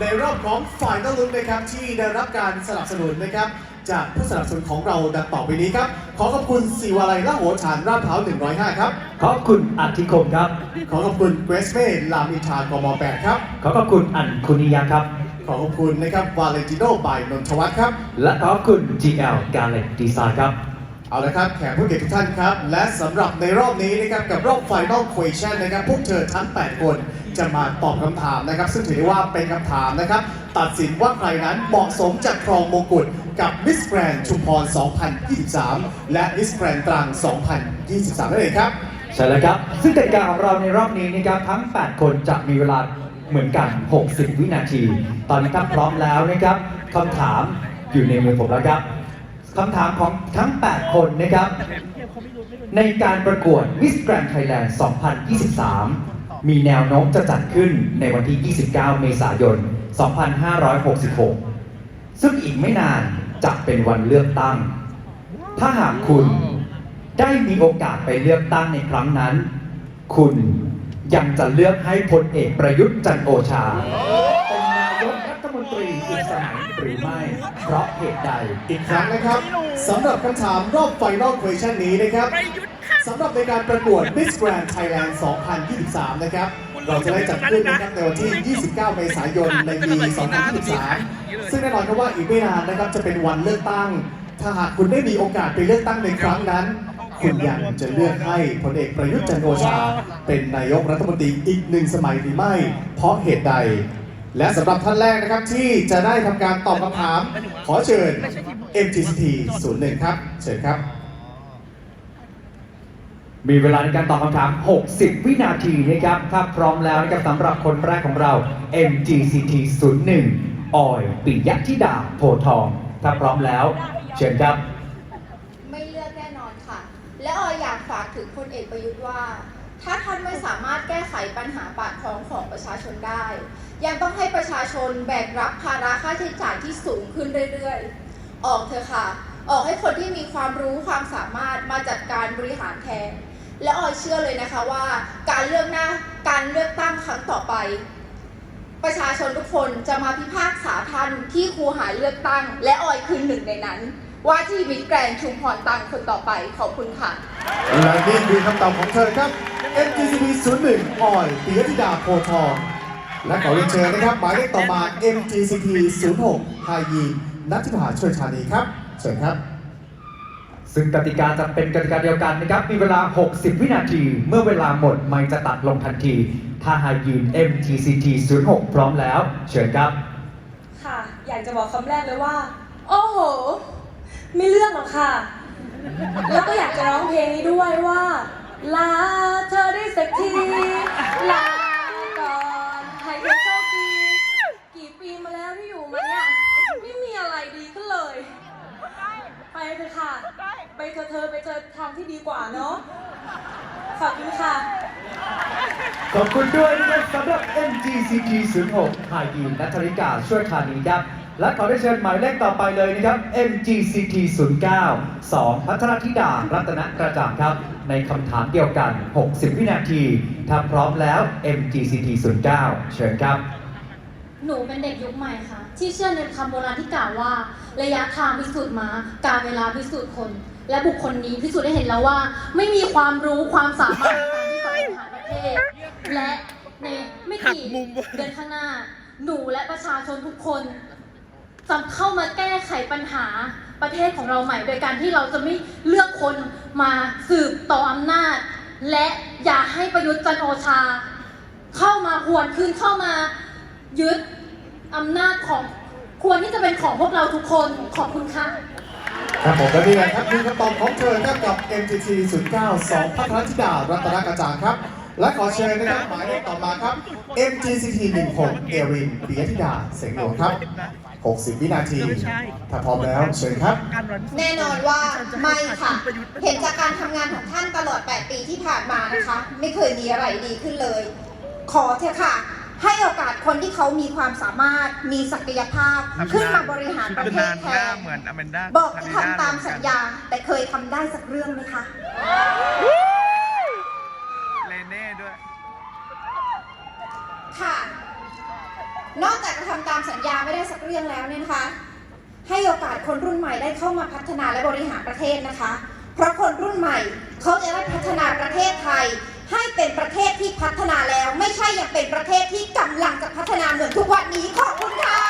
ในรอบของฝ่ายตะลุนนะครับที่ได้รับการสนับสนุนนะครับ จากผู้สนับสนุนของเราดังต่อไปนี้ครับ ขอขอบคุณสีวาลัยละโหฐานราดพร้าว105 ครับ ขอบคุณอัธิคมครับ ขอขอบคุณเกรสเม่ลามินทากม8ครับ ขอขอบคุณอันคุนิยาครับ ขอขอบคุณนะครับวาเลนติโนบายนนทวัฒน์ครับ และขอบคุณ GL Garlet Design ครับเอาละครับแขกผู้เกียรติทุกท่านครับ และสำหรับในรอบนี้นะครับกับรอบ Final Question นะครับ พวกเธอทั้ง 8 คน จะมาตอบคำถามนะครับ ซึ่งถือได้ว่าเป็นคำถามนะครับ ตัดสินว่าใครนั้นเหมาะสมจะครองมงกุฎกับ Miss Grand ชุมพร 2023 และ Miss Grand ตรัง 2023 นั่นเองครับ ใช่แล้วครับ ซึ่งกติกาของเราในรอบนี้นะครับทั้ง 8 คนจะมีเวลาเหมือนกัน 60 วินาที ตอนนี้ถ้าพร้อมแล้วนะครับคำถามอยู่ในมือผมแล้วครับคำถามของทั้ง 8 คนนะครับ ในการประกวด Miss Grand Thailand 2023 มีแนวโน้มจะจัดขึ้นในวันที่ 29 เมษายน 2566 ซึ่งอีกไม่นานจะเป็นวันเลือกตั้ง ถ้าหากคุณได้มีโอกาสไปเลือกตั้งในครั้งนั้น คุณยังจะเลือกให้พลเอกประยุทธ์จันโอชา เป็นนายกรัฐมนตรีอีกสมัยหรือไม่ เพราะเหตุใด อีกครั้งนะครับสำหรับคำถามรอบ Final Question นี้นะครับ สำหรับในการประกวด Miss Grand Thailand 2023 นะครับ เราจะได้จัดขึ้นนะครับในวันที่ 29 เมษายน ในปี 2023 ซึ่งแน่นอนครับว่าอีกไม่นานนะครับจะเป็นวันเลือกตั้ง ถ้าหากคุณได้มีโอกาสไปเลือกตั้งในครั้งนั้น คุณยังจะเลือกให้พลเอกประยุทธ์จันทร์โอชา เป็นนายกรัฐมนตรีอีกหนึ่งสมัยหรือไม่ เพราะเหตุใด และสำหรับท่านแรกนะครับที่จะได้ทำการตอบคำถาม ขอเชิญ MTCT 01 ครับ เชิญครับ มีเวลาในการตอบคำถาม 60 วินาทีนะครับ ถ้าพร้อมแล้วนะครับสำหรับคนแรกของเรา MGCT 01ออยปิยธิดาโพทอง ถ้าพร้อมแล้ว เชิญครับ ไม่เลือกแน่นอนค่ะ และออยอยากฝากถึงพลเอกประยุทธ์ว่า ถ้าท่านไม่สามารถแก้ไขปัญหาปากท้องของประชาชนได้ ยังต้องให้ประชาชนแบกรับภาระค่าใช้จ่ายที่สูงขึ้นเรื่อยๆ ออกเถอะค่ะ ออกให้คนที่มีความรู้ความสามารถมาจัดการบริหารแทน และออยเชื่อเลยนะคะว่าการเลือกหน้าการเลือกตั้งครั้งต่อไป ประชาชนทุกคนจะมาพิพากษาท่านที่ครูหาเลือกตั้ง และออยคือหนึ่งในนั้น ว่าที่มิตแกรนชุมพรตังคนต่อไปขอบคุณค่ะและนี่คือคำตอบของเธอครับ MTCT 01ออยปิยธิดาโพธิ์ทองและขอเรียนเชิญนะครับ หมายเลขต่อมา MTCT 06ฮายีนัทธิภาช่วยชานีครับเชิญครับ ซึ่งกติกาจะเป็นกติกาเดียวกันนะครับ มีเวลา 60 วินาที เมื่อเวลาหมดไม่จะตัดลงทันที ถ้าหากยืน MTCT 06 พร้อมแล้ว เชิญครับ ค่ะ อยากจะบอกคำแรกเลยว่า โอ้โห ไม่เลือกหรอกค่ะ แล้วก็อยากจะร้องเพลงนี้ด้วยว่า ลาเธอได้สักที ลาก่อนให้เธอโชคดี กี่ปีมาแล้วที่อยู่มาเนี่ย ไม่มีอะไรดีขึ้นเลย ไปเถอะค่ะ ไปเถอะเธอไปเจอทางที่ ดีกว่าเนาะขอบคุณค่ะ ขอบคุณด้วยนะครับสำหรับ MGCT 06หายีนัทธริกาช่วยคานีครับและขอได้เชิญหมายเลขต่อไปเลยนะครับ MGCT 09 2 พัทรธิดา รัตนกระจ่างครับ ในคำถามเดียวกัน 60 วินาที ถ้าพร้อมแล้ว MGCT 09 เชิญครับ หนูเป็นเด็กยุคใหม่ค่ะ ที่เชื่อในคำโบราณที่กล่าวว่า ระยะทางพิสูจน์มาการเวลาพิสูจน์คน และบุคคลนี้พิสูจน์ได้เห็นแล้วว่า ไม่มีความรู้ความสามารถในการที่จะบริหารประเทศ และในไม่กี่เดือนข้างหน้า หนูและประชาชนทุกคนจะเข้ามาแก้ไขปัญหาประเทศของเราใหม่ โดยการที่เราจะไม่เลือกคนมาสืบต่ออำนาจ และอย่าให้ประยุทธ์จันทร์โอชา เข้ามาหวนคืนเข้ามายึด อำนาจของควรที่จะเป็นของพวกเราทุกคนขอบคุณค่ะ ครับผมและนี่แหละครับคือคำตอบของเธอครับกับ MTT 09 2พัทรธิดารัตนกระจ่างครับ และขอเชิญนะครับหมายเลขต่อมาครับ MGCT 16เอรินปิยธิดาเสงหลวงครับ 60 วินาที ถ้าพร้อมแล้วเชิญครับ แน่นอนว่าไม่ค่ะ เห็นจากการทำงานของท่านตลอด 8 ปีที่ผ่านมานะคะ ไม่เคยมีอะไรดีขึ้นเลย ขอเถอะค่ะ ให้โอกาสคนที่เขามีความสามารถมีศักยภาพ ขึ้นมาบริหารประเทศแทหน้านเหมือนอแมนดาบอกจะทำตามสัญญา แต่เคยทำได้สักเรื่องไหมคะเลเน่ด้วย ค่ะ นอกจากจะทำตามสัญญาไม่ได้สักเรื่องแล้วเนี่ยนะคะ ให้โอกาสคนรุ่นใหม่ได้เข้ามาพัฒนาและบริหารประเทศนะคะ เพราะคนรุ่นใหม่เขาจะได้พัฒนาประเทศไทย ให้เป็นประเทศที่พัฒนาแล้ว ไม่ใช่ยังเป็นประเทศที่กำลังจะพัฒนาเหมือนทุกวันนี้ขอบคุณค่ะ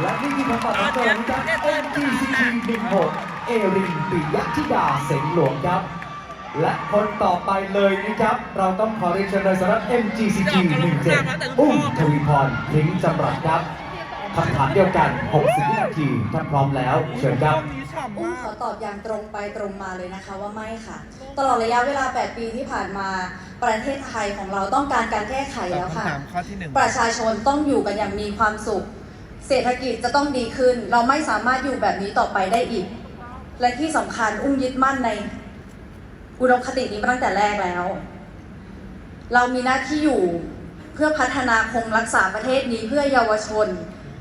และนี่คือคำตอบของเธอนะครับ MGCT 16 เอรินปิยธิดาเสงหลวงครับ และคนต่อไปเลยนะครับ เราต้องขอเรียนเชิญเลยสำหรับ MGCT 17 อุ้มทวีพรพริ้งจำรัดครับคำถามเดียวกัน 60วินาทีถ้าพร้อมแล้ว เชิญครับ อุ้มขอตอบอย่างตรงไปตรงมาเลยนะคะว่าไม่ค่ะ ตลอดระยะเวลา 8 ปีที่ผ่านมาประเทศไทยของเราต้องการการแก้ไขแล้วค่ะคำถามข้อที่หนึ่งประชาชนต้องอยู่กันอย่างมีความสุข เศรษฐกิจจะต้องดีขึ้น เราไม่สามารถอยู่แบบนี้ต่อไปได้อีก และที่สำคัญอุ้มยึดมั่นใน อุดมคตินี้มาตั้งแต่แรกแล้ว เรามีหน้าที่อยู่เพื่อพัฒนาคงรักษาประเทศนี้เพื่อเยาวชน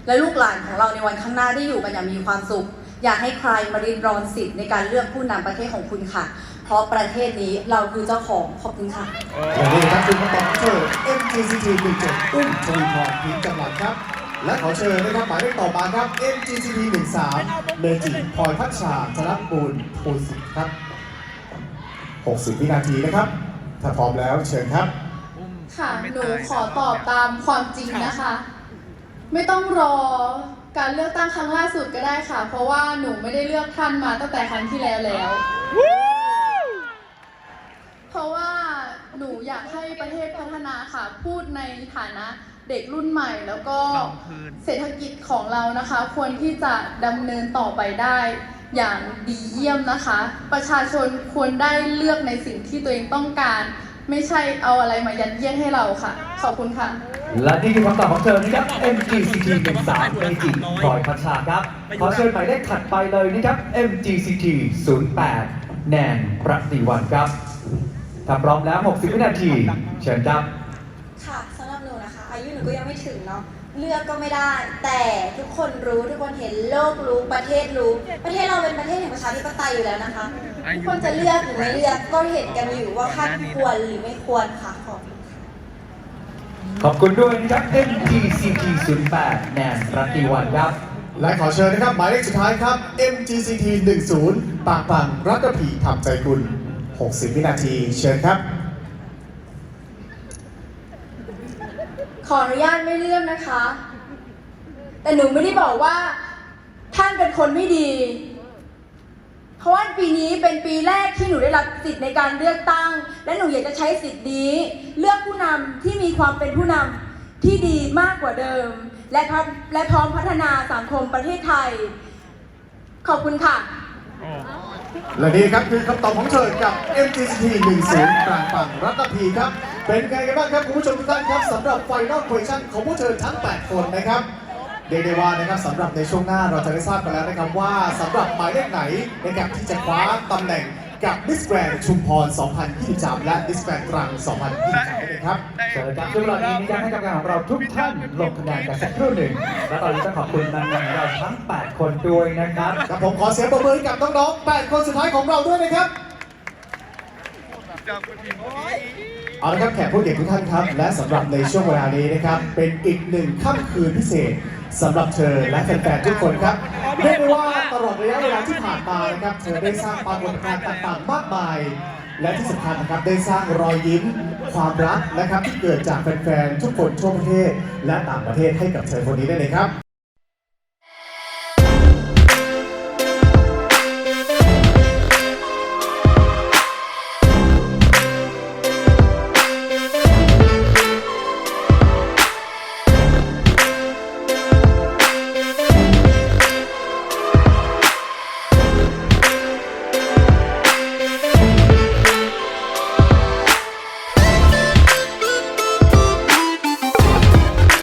และลูกหลานของเราในวันข้างหน้าได้อยู่กันอย่างมีความสุข อยากให้ใครมาริดรอนสิทธิ์ในการเลือกผู้นำประเทศของคุณค่ะ เพราะประเทศนี้เราคือเจ้าของขอบคุณค่ะและนี่ครับคือคำตอบของเธอ MGCT 17อุ้มทวีพรพิงจังหวัดครับ และขอเชิญนะครับหมายเลขต่อมาครับ MGCT 13เมจิพลอยพัชชาธนบูรณ์ภูสิทธิ์ครับ 60 วินาทีนะครับ ถ้าพร้อมแล้วเชิญครับ ค่ะ หนูขอตอบตามความจริงนะคะ ไม่ต้องรอ การเลือกตั้งครั้งล่าสุดก็ได้ค่ะ เพราะว่าหนูไม่ได้เลือกท่านมาตั้งแต่ครั้งที่แล้วแล้ว เพราะว่าหนูอยากให้ประเทศพัฒนาค่ะ พูดในฐานะเด็กรุ่นใหม่ แล้วก็เศรษฐกิจของเรานะคะ ควรที่จะดำเนินต่อไปได้อย่างดีเยี่ยมนะคะ ประชาชนควรได้เลือกในสิ่งที่ตัวเองต้องการ ไม่ใช่เอาอะไรมายัดเยียดให้เราค่ะ ขอบคุณค่ะ และนี่คือคำตอบของเธอนะครับ MGCT 13เมจิพลอยพัชชาครับ ขอเชิญหมายเลขถัดไปเลยนะครับ MGCT 08แนนประติวันครับ ถ้าพร้อมแล้ว 60 วินาที เชิญครับ ค่ะสำหรับหนูนะคะ อายุหนูก็ยังไม่ถึงเนาะ เลือกก็ไม่ได้ แต่ทุกคนรู้ทุกคนเห็นโลกรู้ประเทศรู้ ประเทศเราเป็นประเทศแห่งประชาธิปไตยอยู่แล้วนะคะทุกคนจะเลือกหรือไม่เลือกก็เห็นกันอยู่ว่าขั้นควรหรือไม่ควรค่ะขอบคุณค่ะขอบคุณด้วยนะครับ MGCT 08แนนประติวันครับ และขอเชิญนะครับ หมายเลขสุดท้ายครับ MGCT 10ปากปังรัตพีทำใจกุล60 วินาที เชิญครับ ขออนุญาตไม่เลื่อนนะคะ แต่หนูไม่ได้บอกว่า ท่านเป็นคนไม่ดี เพราะว่าปีนี้เป็นปีแรกที่หนูได้รับสิทธิ์ในการเลือกตั้ง และหนูอยากจะใช้สิทธิ์นี้ เลือกผู้นำที่มีความเป็นผู้นำที่ดีมากกว่าเดิม และพร้อมและพร้อมพัฒนาสังคมประเทศไทย ขอบคุณค่ะ และนี่ครับคือคำตอบของเธอกับ MGCT 10กลางปังรัตพีครับ เป็นไงกันบ้างครับคุณผู้ชมทุกท่านครับสำหรับ Final Question ของพวกเธอทั้ง 8 คนนะครับเรียกได้ว่านะครับสำหรับในช่วงหน้าเราจะได้ทราบกันแล้วนะครับว่าสำหรับหมายเลขไหนนะครับที่จะคว้าตำแหน่งกับ Miss Grand ชุมพร 2023 และ Miss Grand ตรัง 2023นั่นเองครับเชิญครับด้วยเวลานี้มีการให้กรรมการของเราทุกท่านลงคะแนนกันสักครู่หนึ่ง และตอนนี้ต้องขอบคุณนางงามของเราทั้ง 8 คนด้วยนะครับ ครับผมขอเสียงปรบมือให้กับน้องๆ 8 คนสุดท้ายของเราด้วยนะครับ เอาละครับแขกผู้เกียรติทุกท่านครับ และสำหรับในช่วงเวลานี้นะครับ เป็นอีกหนึ่งค่ำคืนพิเศษสำหรับเธอและแฟนๆทุกคนครับเรียกได้ว่าตลอดระยะเวลาที่ผ่านมานะครับเธอได้สร้างปรากฏการณ์ต่างๆ มากมาย และที่สำคัญนะครับได้สร้างรอยยิ้ม ความรักนะครับที่เกิดจากแฟนๆทุกคนทั่วประเทศ และต่างประเทศให้กับเธอคนนี้ได้เลยครับ